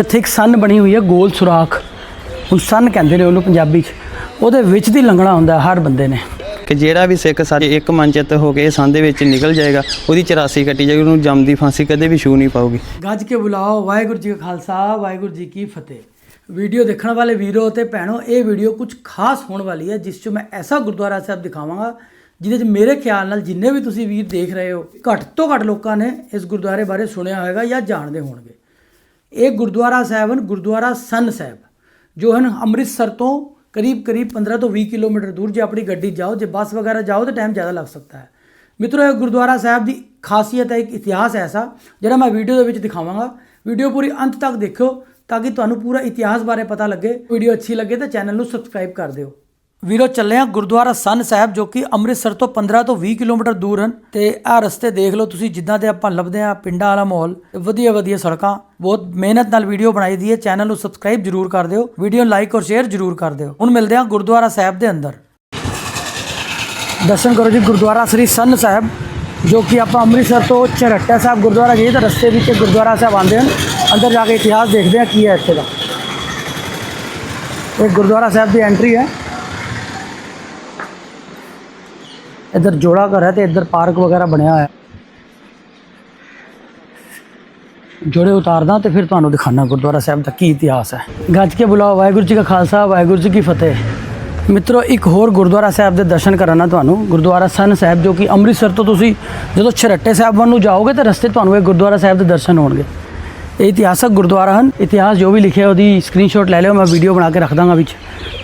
ਇੱਥੇ ਇੱਕ ਸੰਨ ਬਣੀ ਹੋਈ ਹੈ ਗੋਲ ਸੁਰਾਖ। ਹੁਣ ਸੰਨ ਕਹਿੰਦੇ ਨੇ ਉਹਨੂੰ ਪੰਜਾਬੀ 'ਚ। ਉਹਦੇ ਵਿੱਚ ਦੀ ਲੰਘਣਾ ਹੁੰਦਾ ਹਰ ਬੰਦੇ ਨੇ। ਕਿ ਜਿਹੜਾ ਵੀ ਸਿੱਖ ਸਾਡੇ ਇੱਕ ਮਨ ਚਿੱਤ ਹੋ ਕੇ ਸੰਨ ਦੇ ਵਿੱਚ ਨਿਕਲ ਜਾਏਗਾ ਉਹਦੀ 84 ਕੱਟੀ ਜਾਏਗੀ ਉਹਨੂੰ ਜੰਮਦੀ ਫਾਂਸੀ ਕਦੇ ਵੀ ਛੂ ਨਹੀਂ ਪਾਊਗੀ। ਗੱਜ ਕੇ ਬੁਲਾਓ ਵਾਹਿਗੁਰੂ ਜੀ ਕਾ ਖਾਲਸਾ ਵਾਹਿਗੁਰੂ ਜੀ ਕੀ ਫਤਿਹ। ਵੀਡੀਓ ਦੇਖਣ ਵਾਲੇ ਵੀਰੋ ਤੇ ਭੈਣੋ ਇਹ ਵੀਡੀਓ ਕੁਝ ਖਾਸ ਹੋਣ ਵਾਲੀ ਹੈ ਜਿਸ 'ਚ ਮੈਂ ਐਸਾ ਗੁਰਦੁਆਰਾ ਸਾਹਿਬ ਦਿਖਾਵਾਂਗਾ ਜਿਹਦੇ 'ਚ ਮੇਰੇ ਖਿਆਲ ਨਾਲ ਜਿੰਨੇ ਵੀ ਤੁਸੀਂ ਵੀਰ ਦੇਖ ਰਹੇ ਹੋ ਘੱਟ ਤੋਂ ਘੱਟ ਲੋਕਾਂ ਨੇ ਇਸ ਗੁਰਦੁਆਰੇ ਬਾਰੇ ਸੁਣਿਆ ਹੋਵੇਗਾ ਜਾਂ ਜਾਣਦੇ ਹੋਣਗੇ। ਇਹ ਗੁਰਦੁਆਰਾ ਸਾਹਿਬ ਹਨ, ਗੁਰਦੁਆਰਾ ਸੰਨ ਸਾਹਿਬ। ਜੋ ਹਨ ਅੰਮ੍ਰਿਤਸਰ ਤੋਂ ਕਰੀਬ ਕਰੀਬ 15 ਤੋਂ 20 ਕਿਲੋਮੀਟਰ ਦੂਰ, ਜੇ ਆਪਣੀ ਗੱਡੀ ਜਾਓ, ਜੇ ਬੱਸ ਵਗੈਰਾ ਜਾਓ, ਤਾਂ ਟਾਈਮ ਜ਼ਿਆਦਾ ਲੱਗ ਸਕਦਾ ਹੈ। ਮਿੱਤਰੋ, ਇਹ ਗੁਰਦੁਆਰਾ ਸਾਹਿਬ ਦੀ ਖਾਸੀਅਤ ਹੈ, ਇੱਕ ਇਤਿਹਾਸ ਹੈ ਐਸਾ, ਜਿਹੜਾ ਮੈਂ ਵੀਡੀਓ ਦੇ ਵਿੱਚ ਦਿਖਾਵਾਂਗਾ। ਵੀਡੀਓ ਪੂਰੀ ਅੰਤ ਤੱਕ ਦੇਖਿਓ, ਤਾਂ ਕਿ ਤੁਹਾਨੂੰ ਪੂਰਾ ਇਤਿਹਾਸ ਬਾਰੇ ਪਤਾ ਲੱਗੇ। ਵੀਡੀਓ ਅੱਛੀ ਲੱਗੇ ਤਾਂ ਚੈਨਲ ਨੂੰ ਸਬਸਕ੍ਰਾਈਬ ਕਰ ਦਿਓ। ਵੀਰੋ, ਚੱਲੇ ਆ ਗੁਰਦੁਆਰਾ ਸੰਨ ਸਾਹਿਬ, ਜੋ ਕਿ ਅੰਮ੍ਰਿਤਸਰ ਤੋਂ 15 ਤੋਂ 20 ਕਿਲੋਮੀਟਰ ਦੂਰ ਹਨ। ਤੇ ਆਹ ਰਸਤੇ ਦੇਖ ਲਓ ਤੁਸੀਂ, ਜਿੱਦਾਂ ਦੇ ਆਪਾਂ ਲੱਭਦੇ ਆ ਪਿੰਡਾਂ ਵਾਲਾ ਮਾਹੌਲ ਵਧੀਆ ਵਧੀਆ ਸੜਕਾਂ। ਬਹੁਤ ਮਿਹਨਤ ਨਾਲ ਵੀਡੀਓ ਬਣਾਈ ਦੀ ਹੈ। ਚੈਨਲ ਨੂੰ ਸਬਸਕ੍ਰਾਈਬ ਜਰੂਰ ਕਰ ਦਿਓ। ਵੀਡੀਓ ਲਾਈਕ ਔਰ ਸ਼ੇਅਰ ਜਰੂਰ ਕਰ ਦਿਓ। ਹੁਣ ਮਿਲਦੇ ਆ ਗੁਰਦੁਆਰਾ ਸਾਹਿਬ ਦੇ ਅੰਦਰ। ਦਰਸ਼ਨ ਕਰੋ ਜੀ, ਗੁਰਦੁਆਰਾ ਸ੍ਰੀ ਸੰਨ ਸਾਹਿਬ, ਜੋ ਕਿ ਆਪਾਂ ਅੰਮ੍ਰਿਤਸਰ ਤੋਂ ਚਰੱਟਾ ਸਾਹਿਬ ਗੁਰਦੁਆਰਾ ਜਾਈਏ ਤਾਂ ਰਸਤੇ ਵਿੱਚ ਇਹ ਗੁਰਦੁਆਰਾ ਸਾਹਿਬ ਆਉਂਦੇ ਹਨ। ਅੰਦਰ ਜਾ ਕੇ ਇਤਿਹਾਸ ਦੇਖਦੇ ਆ ਕੀ ਹੈ ਇੱਥੇ ਦਾ। ਇਹ ਗੁਰਦੁਆਰਾ ਸਾਹਿਬ ਦੀ ਐਂਟਰੀ ਹੈ। ਇੱਧਰ ਜੋੜਾ ਘਰ ਹੈ ਤੇ ਇੱਧਰ ਪਾਰਕ ਵਗੈਰਾ ਬਣਿਆ ਹੋਇਆ ਜੋੜੇ ਉਤਾਰਦਾ ਤੇ ਫਿਰ ਤੁਹਾਨੂੰ ਦਿਖਾਣਾ ਗੁਰਦੁਆਰਾ ਸਾਹਿਬ ਦਾ ਕੀ ਇਤਿਹਾਸ ਹੈ। ਗੱਜ ਕੇ ਬੁਲਾਓ, ਵਾਹਿਗੁਰੂ ਜੀ ਕਾ ਖਾਲਸਾ, ਵਾਹਿਗੁਰੂ ਜੀ ਕੀ ਫਤਿਹ। ਮਿੱਤਰੋ, ਇੱਕ ਹੋਰ ਗੁਰਦੁਆਰਾ ਸਾਹਿਬ ਦੇ ਦਰਸ਼ਨ ਕਰਾਣਾ ਤੁਹਾਨੂੰ। ਗੁਰਦੁਆਰਾ ਸੰਨ ਸਾਹਿਬ ਜੋ ਕਿ ਅੰਮ੍ਰਿਤਸਰ ਤੋਂ ਤੁਸੀਂ ਜਦੋਂ ਛਰੱਟੇ ਸਾਹਿਬ ਵੱਲ ਨੂੰ ਜਾਓਗੇ ਤਾਂ ਰਸਤੇ ਤੁਹਾਨੂੰ ਇਹ ਗੁਰਦੁਆਰਾ ਸਾਹਿਬ ਦੇ ਦਰਸ਼ਨ ਹੋਣਗੇ। ਇਹ ਇਤਿਹਾਸਕ ਗੁਰਦੁਆਰਾ ਹਨ। ਇਤਿਹਾਸ ਜੋ ਵੀ ਲਿਖਿਆ ਉਹਦੀ ਸਕਰੀਨਸ਼ਾਟ ਲੈ ਲਿਓ, ਮੈਂ ਵੀਡੀਓ ਬਣਾ ਕੇ ਰੱਖ ਦਾਂਗਾ ਵਿੱਚ।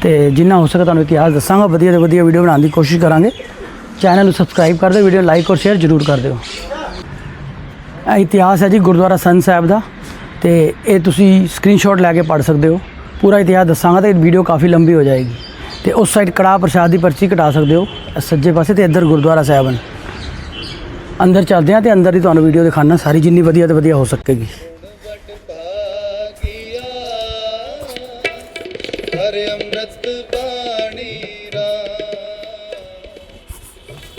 ਤੇ ਜਿੰਨਾ ਹੋ ਸਕੇ ਤੁਹਾਨੂੰ ਇਤਿਹਾਸ ਦੱਸਾਂਗਾ, ਵਧੀਆ ਤੋਂ ਵਧੀਆ ਵੀਡੀਓ ਬਣਾਉਣ ਦੀ ਕੋਸ਼ਿਸ਼ ਕਰਾਂਗੇ। ਚੈਨਲ ਨੂੰ ਸਬਸਕ੍ਰਾਈਬ ਕਰ ਦਿਓ ਵੀਡੀਓ ਲਾਈਕ ਔਰ ਸ਼ੇਅਰ ਜ਼ਰੂਰ ਕਰ ਦਿਓ। ਇਹ ਇਤਿਹਾਸ ਹੈ ਜੀ ਗੁਰਦੁਆਰਾ ਸੰਤ ਸਾਹਿਬ ਦਾ ਤੇ ਇਹ ਤੁਸੀਂ ਸਕਰੀਨਸ਼ਾਟ ਲੈ ਕੇ ਪੜ੍ਹ ਸਕਦੇ ਹੋ। ਪੂਰਾ ਇਤਿਹਾਸ ਦੱਸਾਂਗਾ ਤੇ ਵੀਡੀਓ ਕਾਫੀ ਲੰਬੀ ਹੋ ਜਾਏਗੀ। ਤੇ ਉਸ ਸਾਈਡ ਕੜਾਹ ਪ੍ਰਸ਼ਾਦ ਦੀ ਪਰਚੀ ਕਟਾ ਸਕਦੇ ਹੋ ਸੱਜੇ ਪਾਸੇ ਤੇ ਇੱਧਰ ਗੁਰਦੁਆਰਾ ਸਾਹਿਬ ਹਨ। ਅੰਦਰ ਚੱਲਦੇ ਹਾਂ ਤੇ ਅੰਦਰ ਹੀ ਤੁਹਾਨੂੰ ਵੀਡੀਓ ਦਿਖਾਣਾ ਸਾਰੀ ਜਿੰਨੀ ਵਧੀਆ ਤੇ ਵਧੀਆ ਹੋ ਸਕੇਗੀ।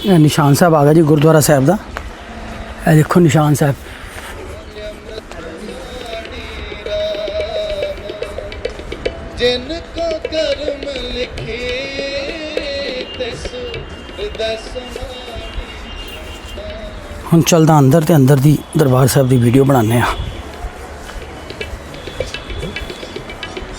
ਨਿਸ਼ਾਨ ਸਾਹਿਬ ਆ ਗਿਆ ਜੀ ਗੁਰਦੁਆਰਾ ਸਾਹਿਬ ਦਾ। ਇਹ ਦੇਖੋ ਨਿਸ਼ਾਨ ਸਾਹਿਬ। ਜਿਨ ਕੋ ਕਰਮ ਲਿਖੇ ਤਿਸ ਹੁਣ ਚੱਲਦਾ ਅੰਦਰ ਤੇ ਅੰਦਰ ਦੀ ਦਰਬਾਰ ਸਾਹਿਬ ਦੀ ਵੀਡੀਓ ਬਣਾਉਂਦੇ ਆ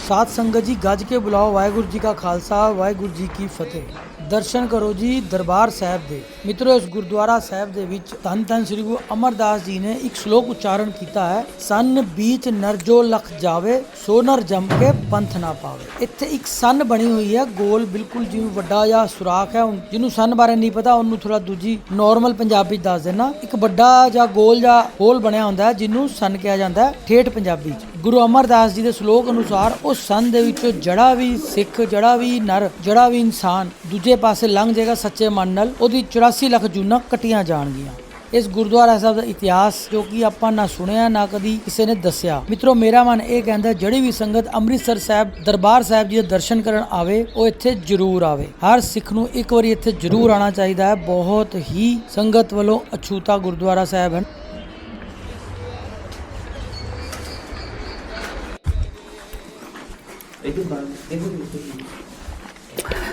ਸਾਧ ਸੰਗਤ ਜੀ ਗੱਜ ਕੇ ਬੁਲਾਓ। ਵਾਹਿਗੁਰੂ ਜੀ ਕਾ ਖਾਲਸਾ ਵਾਹਿਗੁਰੂ ਜੀ ਕੀ ਫਤਿਹ। ਦਰਸ਼ਨ ਕਰੋ ਜੀ ਦਰਬਾਰ ਸਾਹਿਬ ਦੇ। ਮਿੱਤਰੋ, ਇਸ ਗੁਰਦੁਆਰਾ ਸਾਹਿਬ ਦੇ ਵਿੱਚ ਧੰਨ ਧੰਨ ਸ੍ਰੀ ਗੁਰੂ ਅਮਰਦਾਸ ਜੀ ਨੇ ਇੱਕ ਸ਼ਲੋਕ ਉਚਾਰਨ ਕੀਤਾ ਹੈ, ਸੰਨ ਬੀਚ ਨਰਜੋ ਲਖ ਜਾਵੇ ਸੋਨਰ ਜੰਮ ਕੇ ਪੰਥ ਨਾ ਪਾਵੇ। ਇੱਥੇ ਇੱਕ ਸੰਨ ਬਣੀ ਹੋਈ ਹੈ, ਗੋਲ ਬਿਲਕੁਲ ਜਿਵੇਂ ਵੱਡਾ ਜਿਹਾ ਸੁਰਾਖ ਹੈ ਜਿਹਨੂੰ ਸੰਨ ਬਾਰੇ ਨਹੀਂ ਪਤਾ, ਉਹਨੂੰ ਥੋੜਾ ਦੂਜੀ ਨਾਰਮਲ ਪੰਜਾਬੀ ਦੱਸ ਦੇਣਾ ਇੱਕ ਵੱਡਾ ਜਾਂ ਗੋਲ ਜਾਂ ਹੋਲ ਬਣਿਆ ਹੁੰਦਾ ਹੈ, ਜਿਹਨੂੰ ਸੰਨ ਕਿਹਾ ਜਾਂਦਾ ਹੈ, ਠੇਠ ਪੰਜਾਬੀ 'ਚ। ਗੁਰੂ ਅਮਰਦਾਸ ਜੀ ਦੇ ਸ਼ਲੋਕ ਅਨੁਸਾਰ ਉਹ ਸੰਨ ਦੇ ਵਿੱਚੋਂ ਜੜਾ ਵੀ ਸਿੱਖ, ਜੜਾ ਵੀ ਨਰ, ਜੜਾ ਵੀ ਇਨਸਾਨ ਦੂਜੇ ਪਾਸੇ ਲੰਘ ਜਾਏਗਾ ਸੱਚੇ ਮਨ ਨਾਲ, ਉਹਦੀ 84 ਲੱਖ ਜੂਨਾਂ ਕੱਟੀਆਂ ਜਾਣਗੀਆਂ। ਇਸ ਗੁਰਦੁਆਰਾ ਸਾਹਿਬ ਦਾ ਇਤਿਹਾਸ ਜੋ ਕਿ ਆਪਾਂ ਨਾ ਸੁਣਿਆ, ਨਾ ਕਦੀ ਕਿਸੇ ਨੇ ਦੱਸਿਆ। ਮਿੱਤਰੋ, ਮੇਰਾ ਮਨ ਇਹ ਕਹਿੰਦਾ, ਜਿਹੜੀ ਵੀ ਸੰਗਤ ਅੰਮ੍ਰਿਤਸਰ ਸਾਹਿਬ, ਦਰਬਾਰ ਸਾਹਿਬ ਜੀ ਦੇ ਦਰਸ਼ਨ ਕਰਨ ਆਵੇ, ਉਹ ਇੱਥੇ ਜ਼ਰੂਰ ਆਵੇ। ਹਰ ਸਿੱਖ ਨੂੰ ਇੱਕ ਵਾਰੀ ਇੱਥੇ ਜ਼ਰੂਰ ਆਣਾ ਚਾਹੀਦਾ ਹੈ। ਬਹੁਤ ਹੀ ਸੰਗਤ ਵੱਲੋਂ ਅਛੂਤਾ ਗੁਰਦੁਆਰਾ ਸਾਹਿਬ ਹੈ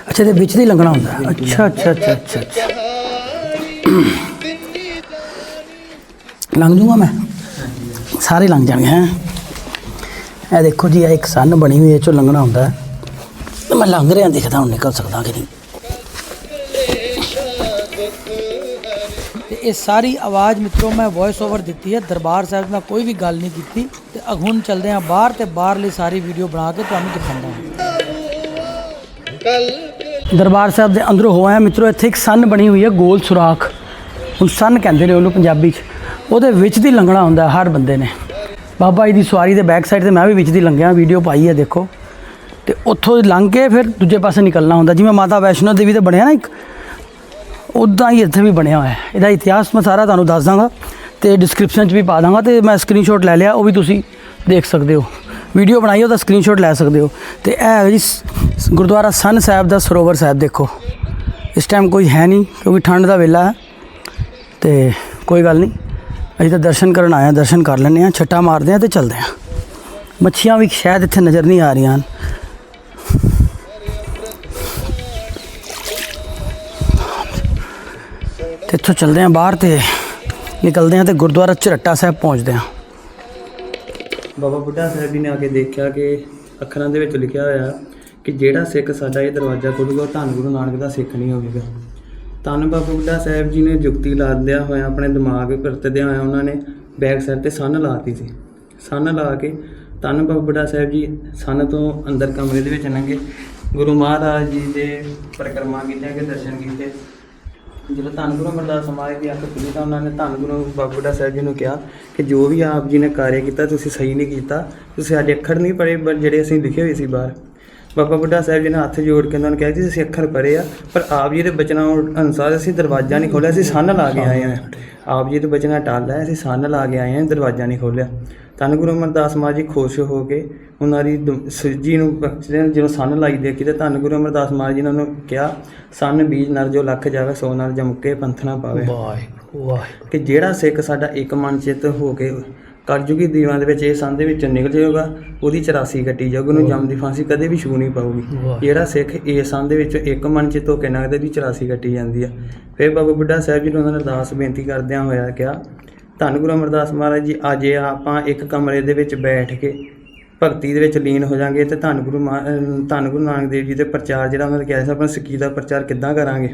ਅੱਛਾ ਤੇ ਵਿੱਚ ਦੀ ਲੰਘਣਾ ਹੁੰਦਾ। ਅੱਛਾ ਅੱਛਾ ਅੱਛਾ ਅੱਛਾ ਅੱਛਾ। ਲੰਘ ਜੂਗਾ ਮੈਂ ਸਾਰੇ ਲੰਘ ਜਾਣਗੇ ਹੈ ਇਹ ਦੇਖੋ ਜੀ ਇਹ ਇੱਕ ਸੰਨ ਬਣੀ ਹੋਈ ਹੈ ਚੋਂ ਲੰਘਣਾ ਹੁੰਦਾ ਮੈਂ ਲੰਘ ਰਿਹਾ ਦਿਖਦਾ ਹੁਣ ਨਿਕਲ ਸਕਦਾ ਕਿ ਨਹੀਂ ਇਹ ਸਾਰੀ ਆਵਾਜ਼ ਮਿੱਤਰੋ ਮੈਂ ਵੌਇਸ ਓਵਰ ਦਿੱਤੀ ਹੈ। ਦਰਬਾਰ ਸਾਹਿਬ ਨਾਲ ਕੋਈ ਵੀ ਗੱਲ ਨਹੀਂ ਕੀਤੀ ਤੇ ਅ- ਹੁਣ ਚੱਲਦੇ ਹਾਂ ਬਾਹਰ ਤੇ ਬਾਹਰਲੀ ਸਾਰੀ ਵੀਡੀਓ ਬਣਾ ਕੇ ਤੁਹਾਨੂੰ ਦਿਖਾਉਂਦਾ ਦਰਬਾਰ ਸਾਹਿਬ ਦੇ ਅੰਦਰੋਂ ਹੋਇਆ ਮਿੱਤਰੋ, ਇੱਥੇ ਇੱਕ ਸੰਨ ਬਣੀ ਹੋਈ ਹੈ, ਗੋਲ ਸੁਰਾਖ। ਹੁਣ ਸੰਨ ਕਹਿੰਦੇ ਨੇ ਉਹਨੂੰ ਪੰਜਾਬੀ 'ਚ। ਉਹਦੇ ਵਿੱਚ ਦੀ ਲੰਘਣਾ ਹੁੰਦਾ ਹਰ ਬੰਦੇ ਨੇ। ਬਾਬਾ ਜੀ ਦੀ ਸਵਾਰੀ ਦੇ ਬੈਕ ਸਾਈਡ ਤੇ ਮੈਂ ਵੀ ਵਿੱਚ ਦੀ ਲੰਘਿਆ ਵੀਡੀਓ ਪਾਈ ਹੈ ਦੇਖੋ। ਤੇ ਉੱਥੋਂ ਲੰਘ ਕੇ ਫਿਰ ਦੂਜੇ ਪਾਸੇ ਨਿਕਲਣਾ ਹੁੰਦਾ। ਜਿਵੇਂ ਮਾਤਾ ਵੈਸ਼ਨੋ ਦੇਵੀ ਦਾ ਬਣਿਆ ਨਾ ਇੱਕ ਉਦਾਂ ਹੀ ਇੱਥੇ ਵੀ ਬਣਿਆ ਹੋਇਆ ਹੈ। ਇਹਦਾ ਇਤਿਹਾਸ ਮੈਂ ਸਾਰਾ ਤੁਹਾਨੂੰ ਦੱਸ ਦਾਂਗਾ ਤੇ ਡਿਸਕ੍ਰਿਪਸ਼ਨ 'ਚ ਵੀ ਪਾ ਦਾਂਗਾ ਤੇ ਮੈਂ ਸਕਰੀਨਸ਼ਾਟ ਲੈ ਲਿਆ, ਉਹ ਵੀ ਤੁਸੀਂ ਦੇਖ ਸਕਦੇ ਹੋ। ਵੀਡੀਓ ਬਣਾਈ ਉਹਦਾ ਸਕਰੀਨਸ਼ਾਟ ਲੈ ਸਕਦੇ ਹੋ। ਤੇ ਇਹ ਹੈ ਜੀ ਗੁਰਦੁਆਰਾ ਸੰਨ ਸਾਹਿਬ ਦਾ ਸਰੋਵਰ ਸਾਹਿਬ ਦੇਖੋ। ਇਸ ਟਾਈਮ ਕੋਈ ਹੈ ਨਹੀਂ, ਕਿਉਂਕਿ ਠੰਡ ਦਾ ਵੇਲਾ ਹੈ। ਤੇ ਕੋਈ ਗੱਲ ਨਹੀਂ, ਅਸੀਂ ਤਾਂ ਦਰਸ਼ਨ ਕਰਨ ਆਏ ਹਾਂ ਦਰਸ਼ਨ ਕਰ ਲੈਂਦੇ ਹਾਂ ਛੱਟਾ ਮਾਰਦੇ ਹਾਂ ਤੇ ਚੱਲਦੇ ਹਾਂ ਮੱਛੀਆਂ ਵੀ ਸ਼ਾਇਦ ਇੱਥੇ ਨਜ਼ਰ ਨਹੀਂ ਆ ਰਹੀਆਂ ਇੱਥੋਂ ਚੱਲਦੇ ਹਾਂ ਬਾਹਰ ਤੇ ਨਿਕਲਦੇ ਹਾਂ ਤੇ ਗੁਰਦੁਆਰਾ ਚਰੱਟਾ ਸਾਹਿਬ ਪਹੁੰਚਦੇ ਹਾਂ। ਬਾਬਾ ਬੁੱਢਾ ਸਾਹਿਬ ਜੀ ਨੇ ਆ ਕੇ ਦੇਖਿਆ ਕਿ ਅੱਖਰਾਂ ਦੇ ਵਿੱਚ ਲਿਖਿਆ ਹੋਇਆ ਕਿ ਜਿਹੜਾ ਸਿੱਖ ਸਾਡਾ ਇਹ ਦਰਵਾਜ਼ਾ ਖੋਲੂਗਾ ਉਹ ਧੰਨ ਗੁਰੂ ਨਾਨਕ ਦਾ ਸਿੱਖ ਨਹੀਂ ਹੋਵੇਗਾ। ਧੰਨ ਬਾਬਾ ਬੁੱਢਾ ਸਾਹਿਬ ਜੀ ਨੇ ਜੁਗਤੀ ਲਾਦਿਆਂ ਹੋਇਆ, ਆਪਣੇ ਦਿਮਾਗ ਵਰਤਦਿਆਂ ਹੋਇਆ ਉਹਨਾਂ ਨੇ ਬੈਕ ਸਾਈਡ ਤੇ ਸੰਨ ਲਾਤੀ ਸੀ। ਸੰਨ ਲਾ ਕੇ ਧੰਨ ਬਾਬਾ ਬੁੱਢਾ ਸਾਹਿਬ ਜੀ ਸੰਨ ਤੋਂ ਅੰਦਰ ਕਮਰੇ ਦੇ ਵਿੱਚ ਲੰਘੇ। ਗੁਰੂ ਮਹਾਰਾਜ ਜੀ ਦੇ ਪਰਿਕਰਮਾ ਕੀਤੀਆਂ ਕਿ ਦਰਸ਼ਨ ਕੀਤੇ। ਜਦੋਂ ਧੰਨ ਗੁਰੂ ਅਮਰਦਾਸ ਸਮਾਜ ਦੀ ਅੱਖ ਖੁੱਲੀ ਤਾਂ ਉਹਨਾਂ ਨੇ ਧੰਨ ਗੁਰੂ ਬਾਬਾ ਬੁੱਢਾ ਸਾਹਿਬ ਜੀ ਨੂੰ ਕਿਹਾ ਕਿ ਜੋ ਵੀ ਆਪ ਜੀ ਨੇ ਕਾਰਜ ਕੀਤਾ, ਤੁਸੀਂ ਸਹੀ ਨਹੀਂ ਕੀਤਾ, ਤੁਸੀਂ ਸਾਡੇ ਅੱਖਰ ਨਹੀਂ ਪੜ੍ਹੇ, ਪਰ ਜਿਹੜੇ ਅਸੀਂ ਲਿਖੇ ਹੋਏ ਸੀ ਬਾਹਰ। ਬਾਬਾ ਬੁੱਢਾ ਸਾਹਿਬ ਜੀ ਨੇ ਹੱਥ ਜੋੜ ਕੇ ਉਹਨਾਂ ਨੂੰ ਕਿਹਾ ਜੀ ਅਸੀਂ ਅੱਖਰ ਪੜ੍ਹੇ ਆ, ਪਰ ਆਪ ਜੀ ਦੇ ਬਚਨਾਂ ਅਨੁਸਾਰ ਅਸੀਂ ਦਰਵਾਜ਼ਾ ਨਹੀਂ ਖੋਲ੍ਹਿਆ, ਅਸੀਂ ਸੰਨ ਲਾ ਕੇ ਆਏ ਹਾਂ। ਆਪ ਜੀ ਦੇ ਬਚਨਾਂ ਟਾਲ ਹੈ ਅਸੀਂ ਸੰਨ ਲਾ ਕੇ ਆਏ ਹਾਂ, ਦਰਵਾਜ਼ਾ ਨਹੀਂ ਖੋਲ੍ਹਿਆ। ਧੰਨ ਗੁਰੂ ਅਮਰਦਾਸ ਸਮਾਜ ਜੀ ਖੁਸ਼ ਹੋ ਕੇ ਉਹਨਾਂ ਦੀ ਸੱਜੀ ਨੂੰ ਬਖਸ਼ਦੇ ਨੇ। ਜਦੋਂ ਸੰਨ ਲਾਈ ਦੇਖੀ ਤੇ ਧੰਨ ਗੁਰੂ ਅਮਰਦਾਸ ਸਮਾਜ ਜੀ ਨੇ ਉਹਨੂੰ ਕਿਹਾ ਸੰਨ ਬੀਜ ਨਰ ਜੋ ਲੱਖ ਜਾਵੇ ਸੋ ਨਰ ਜਮਕੇ ਪੰਥ ਨਾ ਪਾਵੇ। ਵਾਹਿਗੁਰੂ ਵਾਹਿਗੁਰੂ। ਕਿ ਜਿਹੜਾ ਸਿੱਖ ਸਾਡਾ ਇੱਕ ਮਨ ਚਿੱਤ ਹੋ ਕੇ ਕਲਯੁਗੀ ਦੀਵਾਂ ਦੇ ਵਿੱਚ ਇਹ ਸੰਨ ਦੇ ਵਿੱਚੋਂ ਨਿਕਲ ਜਾਏਗਾ ਉਹਦੀ 84 ਕੱਟੀ ਜਾਊਗੀ ਉਹਨੂੰ ਜਮ ਦੀ ਫਾਂਸੀ ਕਦੇ ਵੀ ਛੂ ਨਹੀਂ ਪਾਊਗੀ। ਜਿਹੜਾ ਸਿੱਖ ਇਸ ਸੰਨ ਦੇ ਵਿੱਚੋਂ ਇੱਕ ਮਨ ਚਿੱਤ ਹੋ ਕੇ ਨਗਦੇ ਦੀ 84 ਕੱਟੀ ਜਾਂਦੀ ਆ। ਫਿਰ ਬਾਬਾ ਬੁੱਢਾ ਸਾਹਿਬ ਜੀ ਨੂੰ ਉਹਨਾਂ ਨੇ ਅਰਦਾਸ ਬੇਨਤੀ ਕਰਦਿਆਂ ਹੋਇਆ ਕਿਹਾ ਧੰਨ ਗੁਰੂ ਅਮਰਦਾਸ ਮਹਾਰਾਜ ਜੀ ਅੱਜ ਆਪਾਂ ਇੱਕ ਕਮਰੇ ਦੇ ਵਿੱਚ ਬੈਠ ਕੇ ਭਗਤੀ ਦੇ ਵਿੱਚ ਲੀਨ ਹੋ ਜਾਾਂਗੇ ਤੇ ਧੰਨ ਗੁਰੂ ਧੰਨ ਗੁਰੂ ਨਾਨਕ ਦੇਵ ਜੀ ਦੇ ਪ੍ਰਚਾਰ ਜਿਹੜਾ ਉਹਨਾਂ ਨੇ ਕਿਹਾ ਸੀ ਆਪਣਾ ਸਿੱਖੀ ਦਾ ਪ੍ਰਚਾਰ ਕਿੱਦਾਂ ਕਰਾਂਗੇ?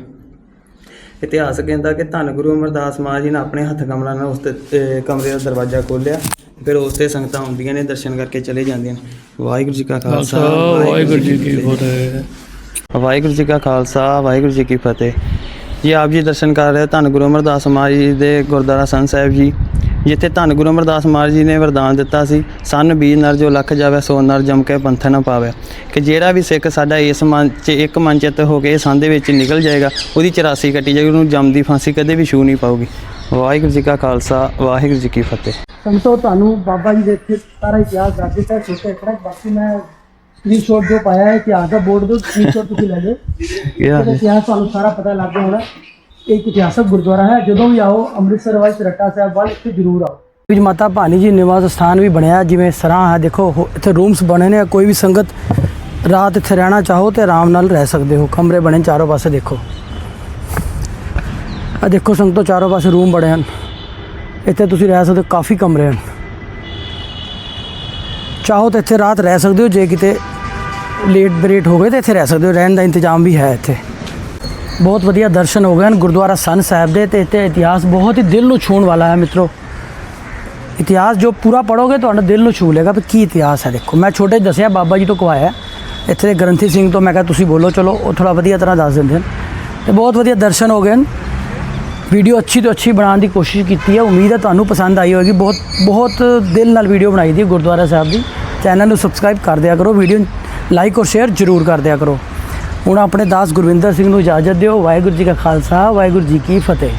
ਇਤਿਹਾਸ ਕਹਿੰਦਾ ਕਿ ਧੰਨ ਗੁਰੂ ਅਮਰਦਾਸ ਮਹਾਰਾਜ ਜੀ ਨੇ ਆਪਣੇ ਹੱਥ ਕਮਲਾਂ ਨਾਲ ਉਸ ਤੇ ਕਮਰੇ ਦਾ ਦਰਵਾਜ਼ਾ ਖੋਲ੍ਹਿਆ ਫਿਰ ਉਸ ਤੇ ਸੰਗਤਾਂ ਆਉਂਦੀਆਂ ਨੇ ਦਰਸ਼ਨ ਕਰਕੇ ਚਲੇ ਜਾਂਦੀਆਂ ਨੇ। ਵਾਹਿਗੁਰੂ ਜੀ ਕਾ ਖਾਲਸਾ ਵਾਹਿਗੁਰੂ ਜੀ ਕੀ ਫਤਿਹ। ਵਾਹਿਗੁਰੂ ਜੀ ਕਾ ਖਾਲਸਾ ਵਾਹਿਗੁਰੂ ਜੀ ਕੀ ਫਤਿਹ। ਜੀ ਆਪ ਜੀ ਦਰਸ਼ਨ ਕਰ ਰਹੇ ਹੋ ਧੰਨ ਗੁਰੂ ਅਮਰਦਾਸ ਮਹਾਰਾਜ ਜੀ ਦੇ ਗੁਰਦੁਆਰਾ ਸੰਤ ਸਾਹਿਬ ਜੀ, ਜਿੱਥੇ ਧੰਨ ਗੁਰੂ ਅਮਰਦਾਸ ਮਹਾਰਾਜ ਜੀ ਨੇ ਵਰਦਾਨ ਦਿੱਤਾ ਸੀ, ਸੰਨ ਬੀਜ ਨਰ ਜੋ ਲੱਖ ਜਾਵੇ, ਸੋ ਨਰ ਜਮ ਕੇ ਪੰਥ ਨਾ ਪਾਵੇ। ਕਿ ਜਿਹੜਾ ਵੀ ਸਿੱਖ ਸਾਡਾ ਇਸ ਮਨ 'ਚ, ਇੱਕ ਮਨ ਚਿੱਤ ਹੋ ਕੇ ਸੰਧ ਦੇ ਵਿੱਚ ਨਿਕਲ ਜਾਏਗਾ, ਉਹਦੀ 84 ਕੱਟੀ ਜਾਏਗੀ, ਉਹਨੂੰ ਜਮ ਦੀ ਫਾਂਸੀ ਕਦੇ ਵੀ ਛੂ ਨਹੀਂ ਪਾਉਗੀ ਵਾਹਿਗੁਰੂ ਜੀ ਕਾ ਖਾਲਸਾ, ਵਾਹਿਗੁਰੂ ਜੀ ਕੀ ਫਤਿਹ। ਸੰਤੋ ਤੁਹਾਨੂੰ ਬਾਬਾ ਜੀ ਦੇ ਇੱਥੇ ਸਾਰਾ ਇਤਿਹਾਸ ਦੱਸ ਦਿੱਤਾ ਛੋਟੇ ਅਖੜਾ ਬਾਕੀ ਮੈਂ ਸਕਰੀਨਸ਼ਾਟ ਜੋ ਪਾਇਆ ਹੈ ਇਤਿਹਾਸ ਦਾ ਬੋਰਡ ਦੇ ਸਕਰੀਨਸ਼ਾਟ ਤੁਸੀਂ ਲੈ ਲਓ। ਇਹ ਇਹਦਾ ਇਤਿਹਾਸ ਤੁਹਾਨੂੰ ਸਾਰਾ ਪਤਾ ਲੱਗ ਗਿਆ ਹੋਣਾ ਇਹ ਇੱਕ ਇਤਿਹਾਸਕ ਗੁਰਦੁਆਰਾ ਹੈ। ਜਦੋਂ ਵੀ ਆਓ ਅੰਮ੍ਰਿਤਸਰ ਵਾਲੀ ਰੱਟਾ ਸਾਹਿਬ ਵੱਲ ਇੱਥੇ ਜ਼ਰੂਰ ਆਓ। ਵਿੱਚ ਮਾਤਾ ਭਾਨੀ ਜੀ ਨਿਵਾਸ ਸਥਾਨ ਵੀ ਬਣਿਆ ਜਿਵੇਂ ਸਰਾਂ ਹੈ ਦੇਖੋ ਇੱਥੇ ਰੂਮਸ ਬਣੇ ਨੇ। ਕੋਈ ਵੀ ਸੰਗਤ ਰਾਤ ਇੱਥੇ ਰਹਿਣਾ ਚਾਹੋ ਤੇ ਆਰਾਮ ਨਾਲ ਰਹਿ ਸਕਦੇ ਹੋ। ਕਮਰੇ ਬਣੇ ਚਾਰੋਂ ਪਾਸੇ ਦੇਖੋ। ਆ ਦੇਖੋ ਸੰਗਤੋ ਚਾਰੋਂ ਪਾਸੇ ਰੂਮ ਬਣੇ ਹਨ। ਇੱਥੇ ਤੁਸੀਂ ਰਹਿ ਸਕਦੇ ਹੋ ਕਾਫੀ ਕਮਰੇ ਹਨ। ਚਾਹੋ ਤਾਂ ਇੱਥੇ ਰਾਤ ਰਹਿ ਸਕਦੇ ਹੋ ਜੇ ਕਿਤੇ ਲੇਟ ਬਰੇਟ ਹੋ ਗਏ ਤਾਂ ਇੱਥੇ ਰਹਿ ਸਕਦੇ ਹੋ, ਰਹਿਣ ਦਾ ਇੰਤਜ਼ਾਮ ਵੀ ਹੈ ਇੱਥੇ। ਬਹੁਤ ਵਧੀਆ ਦਰਸ਼ਨ ਹੋ ਗਏ ਹਨ ਗੁਰਦੁਆਰਾ ਸੰਨ ਸਾਹਿਬ ਦੇ ਤੇ ਇੱਥੇ ਇਤਿਹਾਸ ਬਹੁਤ ਹੀ ਦਿਲ ਨੂੰ ਛੂਹਣ ਵਾਲਾ ਹੈ ਮਿੱਤਰੋ। ਇਤਿਹਾਸ ਜੋ ਪੂਰਾ ਪੜੋਗੇ ਤੁਹਾਡਾ ਦਿਲ ਨੂੰ ਛੂ ਲੇਗਾ ਵੀ ਕੀ ਇਤਿਹਾਸ ਹੈ ਦੇਖੋ। ਮੈਂ ਛੋਟੇ ਦੱਸਿਆ, ਬਾਬਾ ਜੀ ਤੋਂ ਕਵਾਇਆ ਇੱਥੇ ਦੇ ਗ੍ਰੰਥੀ ਸਿੰਘ ਤੋਂ ਮੈਂ ਕਿਹਾ, ਤੁਸੀਂ ਬੋਲੋ, ਚਲੋ, ਉਹ ਥੋੜਾ ਵਧੀਆ ਤਰ੍ਹਾਂ ਦੱਸ ਦਿੰਦੇ ਹਨ। ਤੇ ਬਹੁਤ ਵਧੀਆ ਦਰਸ਼ਨ ਹੋ ਗਏ ਹਨ। ਵੀਡੀਓ ਅੱਛੀ ਤੋਂ ਅੱਛੀ ਬਣਾਉਣ ਦੀ ਕੋਸ਼ਿਸ਼ ਕੀਤੀ ਹੈ। ਉਮੀਦ ਹੈ ਤੁਹਾਨੂੰ ਪਸੰਦ ਆਈ ਹੋਵੇਗੀ। ਬਹੁਤ ਬਹੁਤ ਦਿਲ ਨਾਲ ਵੀਡੀਓ ਬਣਾਈ ਦੀ ਗੁਰਦੁਆਰਾ ਸਾਹਿਬ ਦੀ। ਚੈਨਲ ਨੂੰ ਸਬਸਕ੍ਰਾਈਬ ਕਰ ਦਿਆ ਕਰੋ। ਵੀਡੀਓ ਲਾਈਕ ਔਰ ਸ਼ੇਅਰ ਜ਼ਰੂਰ ਕਰ ਦਿਆ ਕਰੋ। ਹੁਣ ਆਪਣੇ ਦਾਸ ਗੁਰਵਿੰਦਰ ਸਿੰਘ ਨੂੰ ਇਜਾਜ਼ਤ ਦਿਓ। ਵਾਹਿਗੁਰੂ ਜੀ ਕਾ ਖਾਲਸਾ, ਵਾਹਿਗੁਰੂ ਜੀ ਕੀ ਫਤਿਹ।